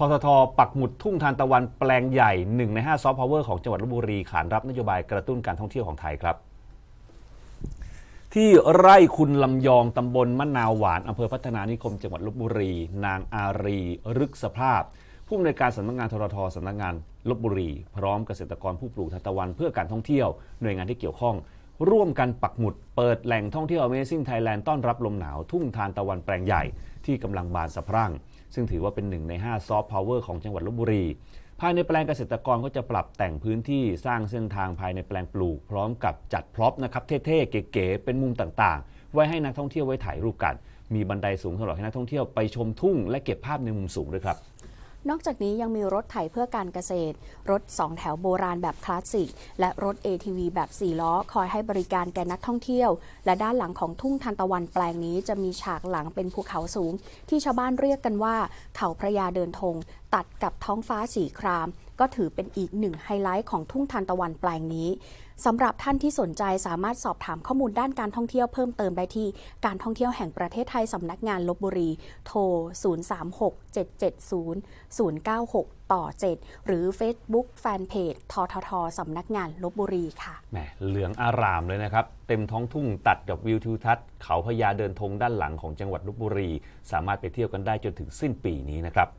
ทททปักหมุดทุ่งทานตะวันแปลงใหญ่หนึ่งใน5ซอฟต์พาวเวอร์ของจังหวัดลบบุรีขานรับนโยบายกระตุ้นการท่องเที่ยวของไทยครับ ที่ไร่คุณลำยองตำบลมะนาวหวานอำเภอพัฒนานิคมจังหวัดลบบุรี นางอารีรึกสภาพ ผู้อำนวยการสำนักงงานทรทสำนักงานลบบุรี พร้อมเกษตรกรผู้ปลูกทานตะวันเพื่อการท่องเที่ยวหน่วยงานที่เกี่ยวข้อง ร่วมกันปักหมุดเปิดแหล่งท่องเที่ยว Amazing Thailand ต้อนรับลมหนาว ทุ่งทานตะวันแปลงใหญ่ที่กำลังบานสะพรั่ง ซึ่งถือว่าเป็นหนึ่งใน 5 ซอฟต์พาวเวอร์ของจังหวัดลบบุรี ภายในแปลงเกษตรกรก็จะปรับแต่งพื้นที่สร้างเส้นทางภายในแปลงปลูก พร้อมกับจัดพร็อพนะครับเท่ๆ เก๋ๆเป็นมุมต่างๆ ไว้ให้นักท่องเที่ยวไว้ถ่ายรูปกัน มีบันไดสูงสำหรับให้นักท่องเที่ยวไปชมทุ่งและเก็บภาพในมุมสูงด้วยครับ นอกจากนี้ยังมีรถไถเพื่อการเกษตร รถ 2 แถวโบราณแบบคลาสสิก และรถ ATV แบบ 4 ล้อ คอยให้บริการแก่นักท่องเที่ยว และด้านหลังของทุ่งทันตะวันแปลงนี้จะมีฉากหลังเป็นภูเขาสูง ที่ชาวบ้านเรียกกันว่า เขาพระยาเดินธงตัดกับท้องฟ้าสีคราม ก็ถือเป็นอีกหนึ่งไฮไลท์ของทุ่งทันตะวันแปลงนี้สำหรับท่านที่สนใจสามารถสอบถามข้อมูลด้านการท่องเที่ยวเพิ่มเติมได้ที่การท่องเที่ยวแห่งประเทศไทยสำนักงานลบบุรี โทร 036-770-096 ต่อ 7 หรือ Facebook Fanpage ทททสำนักงานลบบุรีค่ะ แหมเหลืองอารามเลยนะครับ เต็มท้องทุ่งตัดกับวิวทิวทัศน์เขาพญาเดินธงด้านหลังของจังหวัดลบบุรี สามารถไปเที่ยวกันได้จนถึงสิ้นปีนี้นะครับ